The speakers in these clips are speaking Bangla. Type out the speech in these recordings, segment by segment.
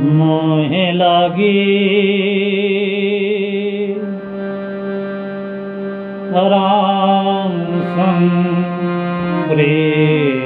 मोहे लागी राम संग प्रेम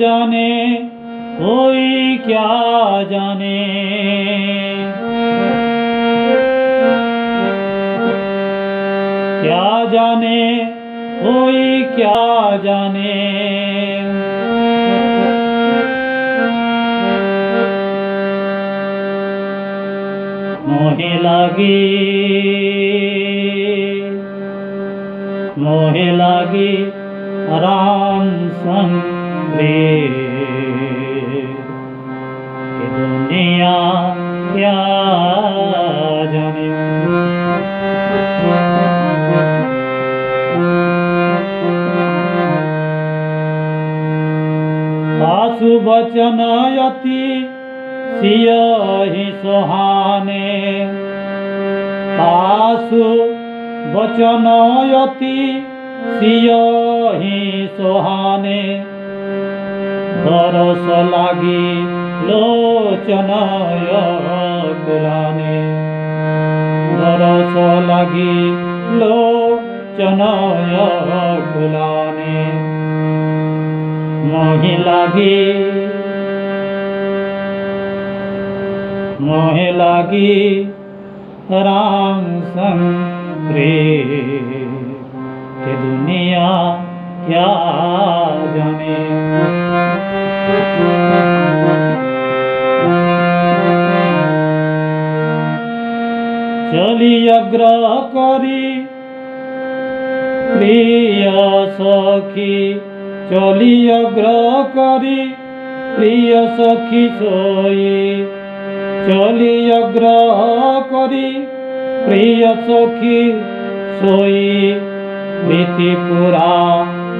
جانے، کوئی کیا جانے؟ کیا جانے، کوئی کیا جانے؟ موہے لاگی موہے لاگی، آرام سن রে দুনিয়া জানে। তাসু বচন অতি সিয়হি সোহানে। তাসু বচন অতি সিয়হি সোহানে। बरस लागि लोचनायकुलाने बरस लागि लोचनायकुलाने मही लागि महे लागि महिला रा दुनिया क्या जाने চলি অগ্রহ করি প্রিয় সখী চলি অগ্রহ করি প্রিয় সখী সই চলি অগ্রহ করি প্রিয় সখী সই প্রীতি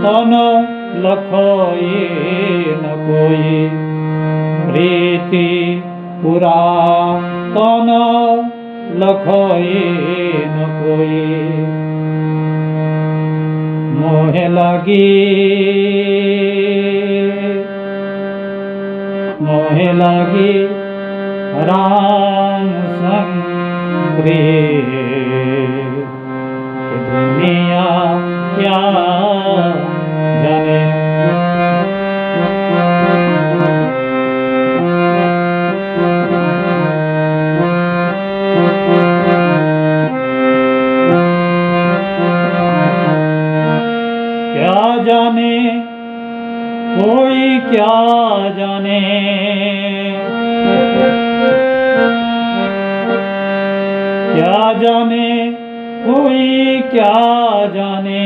তন লখয়ে নকয়ে প্রীতি পুরা তন লখয়ে নকয়ে মোহে লাগি মোহে লাগি রাম সং क्या जाने क्या जाने कोई क्या जाने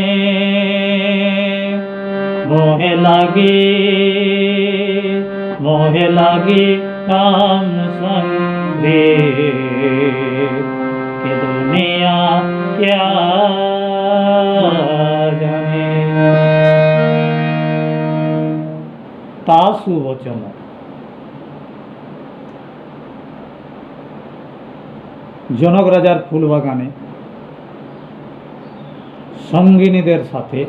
मोहे लागी मोहे लागी काम संग रे कि दुनिया क्या তাসু বচন। জনক রাজার ফুলবাগানে সঙ্গিনীদের সাথে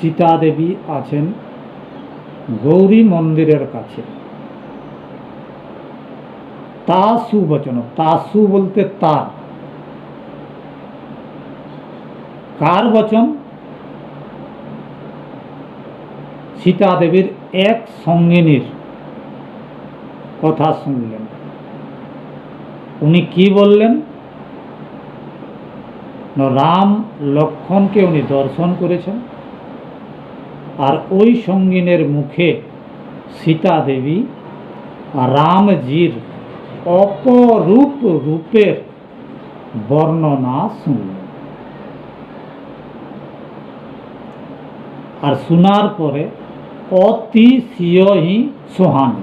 সীতা দেবী আছেন গৌরী মন্দিরের কাছে। তাসু বচন, তাসু বলতে তার। কার বচন? সীতা দেবীর এক সঙ্গিনীর কথা শুনলেন। উনি কি বললেন? রাম লক্ষণকে উনি দর্শন করেছেন আর ওই সঙ্গিনের মুখে সীতা দেবী রামজির অপরূপ রূপের বর্ণনা শুনলেন। আর শোনার পরে অতিশয়ই সোহানি।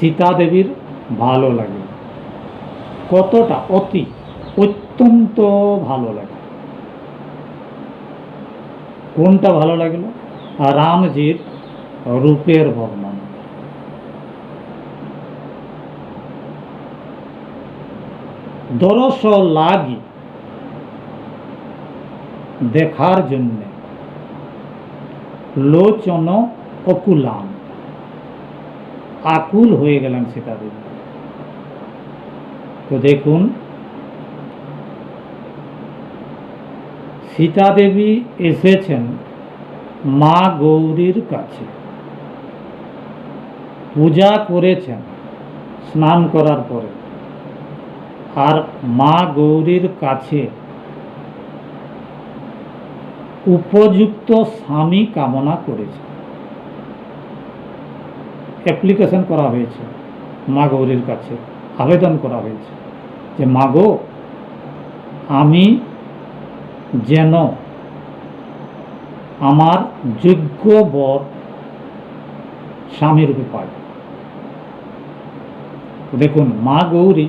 সীতা দেবীর ভালো লাগে। কতটা অতি, অত্যন্ত ভালো লাগে। কোনটা ভালো লাগল? রামজির রূপের বর্ণনা। দরস লাগি দেখার জন্য লোচন অকুলাম। আকুল হয়ে গেলেন সীতা দেবী তো দেখুন সীতা দেবী এসেছেন মা গৌরীর কাছে। পূজা করেছেন স্নান করার পরে। আর মা গৌরীর কাছে উপযুক্ত স্বামী কামনা করেছে। অ্যাপ্লিকেশন করা হয়েছে মা গৌরীর কাছে, আবেদন করা হয়েছে যে, মা গো, আমি যেন আমার যোগ্য বর স্বামী রূপে পাই। দেখুন, মা গৌরী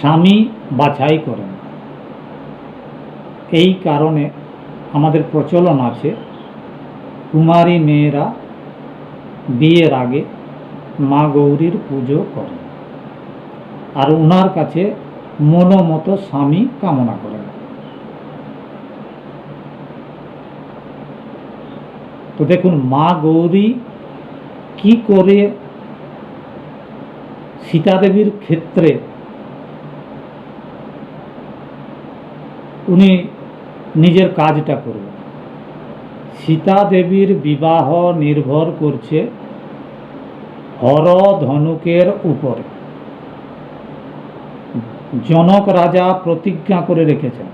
স্বামী বাছাই করেন। এই কারণে আমাদের প্রচলন আছে। কুমারী মেয়েরা বিয়ের আগে মা গৌরীর পুজো করে আর ওনার কাছে মনোমতো স্বামী কামনা করেন। তো দেখুন, মা গৌরী কি করে সীতাদেবীর ক্ষেত্রে উনি নিজের কাজটা করবেন সীতা দেবীর বিবাহ নির্ভর করছে হর ধনুকের উপরে। জনক রাজা প্রতিজ্ঞা করে রেখেছেন।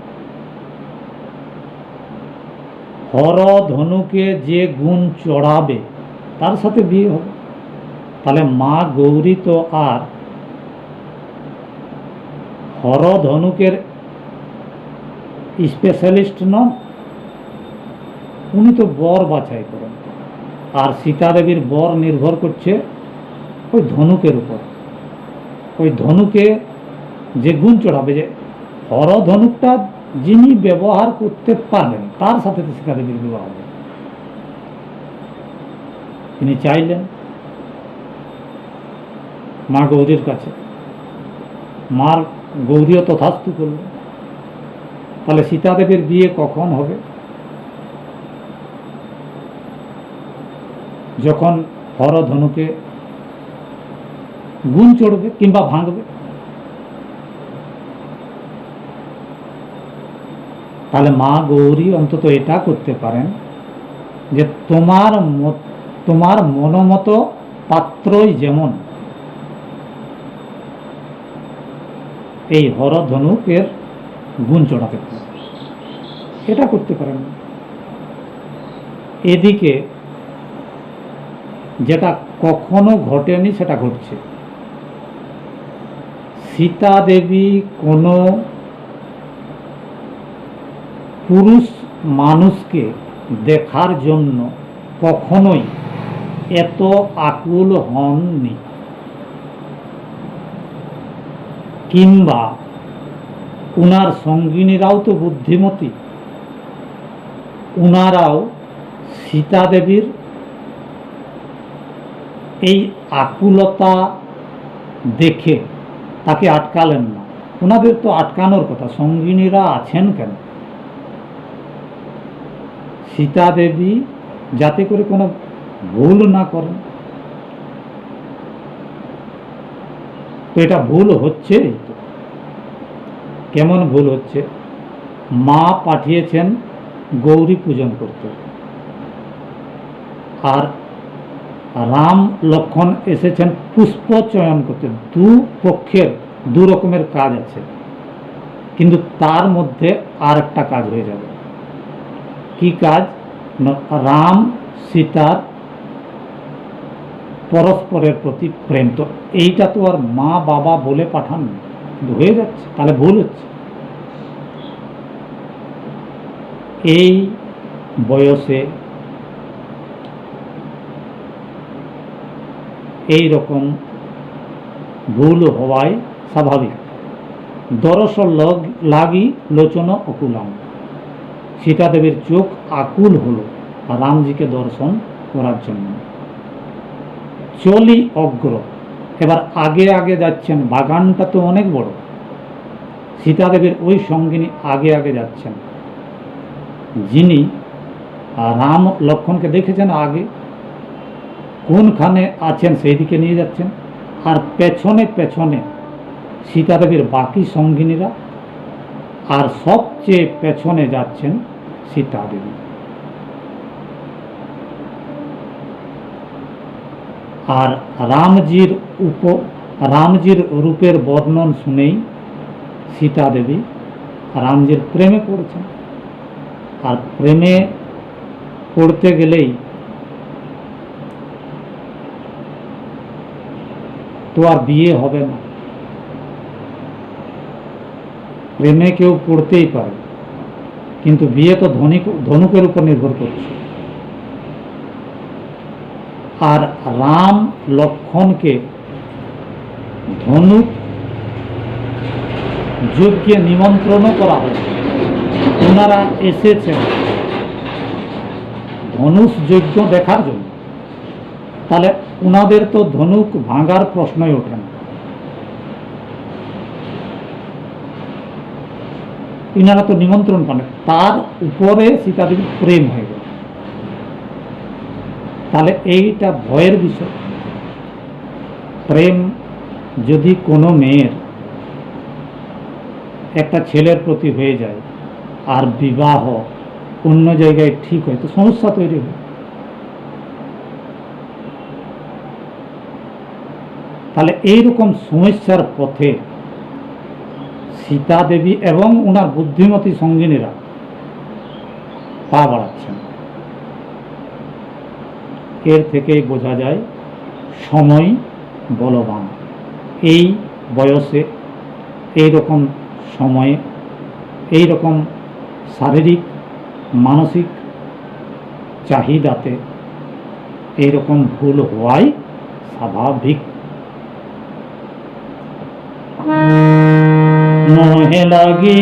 হর ধনুকে যে গুণ চড়াবে, তার সাথে বিয়ে হবে। তাহলে মা গৌরী তো আর হর ধনুকের স্পেশালিস্ট নন, উনি তো বর বাছাই করেন। আর সীতা দেবীর বর নির্ভর করছে ওই ধনুকের উপর। ওই ধনুকে যে গুণ চড়াবে, যে হর ধনুকটা যিনি ব্যবহার করতে পারবেন তার সাথে তো সীতা দেবীর বিবাহ হবে। তিনি চাইলেন মা গৌরীর কাছে। মার গৌরীও তথাস্তু করলেন। তাহলে সীতাদেবীর বিয়ে কখন হবে? যখন হরধনুকে গুণ চড়বে কিংবা ভাঙবে, তাহলে মা গৌরী অন্তত এটা করতে পারেন যে তোমার তোমার মনোমত পাত্রই যেমন এই হরধনুকের গুণ চড়াতে পারে এটা করতে পারেন। এদিকে যেটা কখনো ঘটেনি, সেটা ঘটছে। সীতা দেবী কোনো পুরুষ মানুষকে দেখার জন্য কখনোই এত আকুল হননি। কিংবা উনার সঙ্গিনীরাও তো বুদ্ধিমতী। উনারাও সীতা দেবীর এই আকুলতা দেখে তাকে আটকালেন না। ওনাদের তো আটকানোর কথা, সঙ্গিনীরা আছেন কেন? সীতা দেবী যাতে করে কোনো ভুল না করেন। তো এটা ভুল হচ্ছেই তো কেমন ভুল হচ্ছে? মা পাঠিয়েছেন গৌরী পূজন করতে। আর রাম লক্ষণ এসেছেন পুষ্প চয়ন করতে। দু পক্ষের, দু রকমের কাজ আছে। কিন্তু তার মধ্যে আর একটা কাজ হয়ে যাবে। কি কাজ? রাম সীতার পরস্পরের প্রতি প্রেম। তো এইটা তো আর মা বাবা বলে পাঠান না। হয়ে যাচ্ছে, তাহলে ভুল হচ্ছে। এই বয়সে এই রকম ভুল হওয়াই স্বাভাবিক। দরস লগ, লাগি, লোচন, অকুলাম। সীতাদেবীর চোখ আকুল হলো রামজিকে দর্শন করার জন্য। চলি অগ্র। এবার আগে আগে যাচ্ছেন, বাগানটা তো অনেক বড়। সীতাদেবীর ওই সঙ্গিনী আগে আগে যাচ্ছেন। যিনি রাম লক্ষণকে দেখেছেন আগে, কোনখানে আছেন সেই দিকে নিয়ে যাচ্ছেন। আর পেছনে পেছনে সীতাদেবীর বাকি সঙ্গিনীরা, আর সবচেয়ে পেছনে যাচ্ছেন সীতাদেবী। আর রামজির উপ, রামজির রূপের বর্ণন শুনেই সীতাদেবী রামজির প্রেমে পড়েছেন। আর প্রেমে পড়তে গেলেই তো আর বিয়ে হবে না। প্রেমে কেউ পড়তেই পারে, কিন্তু বিয়ে তো ধনী, ধনুকের উপর নির্ভর করছে। আর রাম লক্ষণকে ধনুক যজ্ঞে নিমন্ত্রণও করা হয়েছে। ওনারা এসেছেন ধনুষ যজ্ঞ দেখার জন্য। তাহলে ওনাদের তো ধনুক ভাঙার প্রশ্নই ওঠে না। ইনারা তো নিমন্ত্রণ পান তার উপরে সীতাদেবীর প্রেম হয়ে গেল তাহলে এইটা ভয়ের বিষয়। প্রেম যদি কোনো মেয়ের একটা ছেলের প্রতি হয়ে যায় আর বিবাহ অন্য জায়গায় ঠিক হয়, তো সমস্যা তৈরি হয় তাহলে এইরকম সমস্যার পথে সীতা দেবী এবং ওনার বুদ্ধিমতী সঙ্গিনীরা পা বাড়াচ্ছেন। এর থেকেই বোঝা যায় সময় বলবান। এই বয়সে এই রকম সময়ে এই রকম শারীরিক, মানসিক চাহিদাতে এই রকম ভুল হওয়াই স্বাভাবিক। মোহে লাগি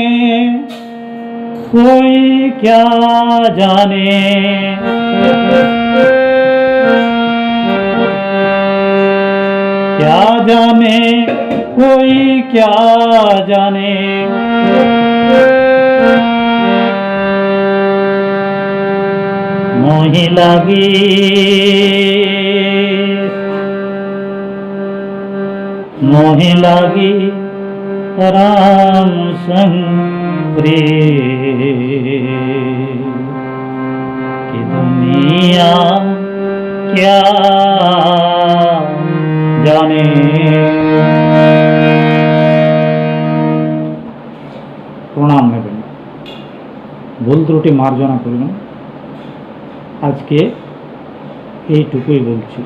کوئی کیا جانے۔ کیا جانے کوئی کیا جانے۔ موہی لگی۔ موہی لگی۔ رام سنگ۔ प्रेम कि दुनिया क्या জানে প্রণাম নেবেন ভুল ত্রুটি মার্জনা করবেন আজকে এইটুকুই বলছি